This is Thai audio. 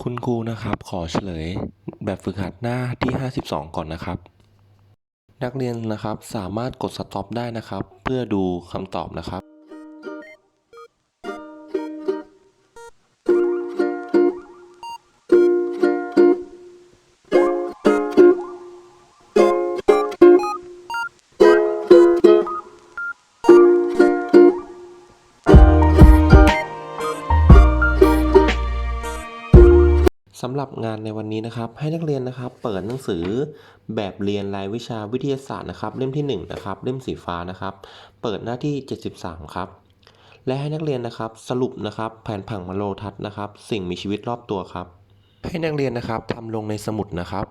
คุณครูนะครับขอเฉลยแบบฝึกหัดหน้าที่ 52 ก่อนนะครับ นักเรียนนะครับสามารถกดสต็อปได้นะครับ เพื่อดูคำตอบนะครับ สำหรับงานในวันนี้นะครับ ให้นักเรียนนะครับ เปิดหนังสือแบบเรียนรายวิชาวิทยาศาสตร์นะครับ เล่มที่1นะครับเล่มสีฟ้านะครับ เปิดหน้าที่ 73 ครับ และให้นักเรียนนะครับสรุปนะครับ แผนผังมโลทัศน์นะครับ สิ่งมีชีวิตรอบตัวครับ ให้นักเรียนนะครับทำลงในสมุดนะครับ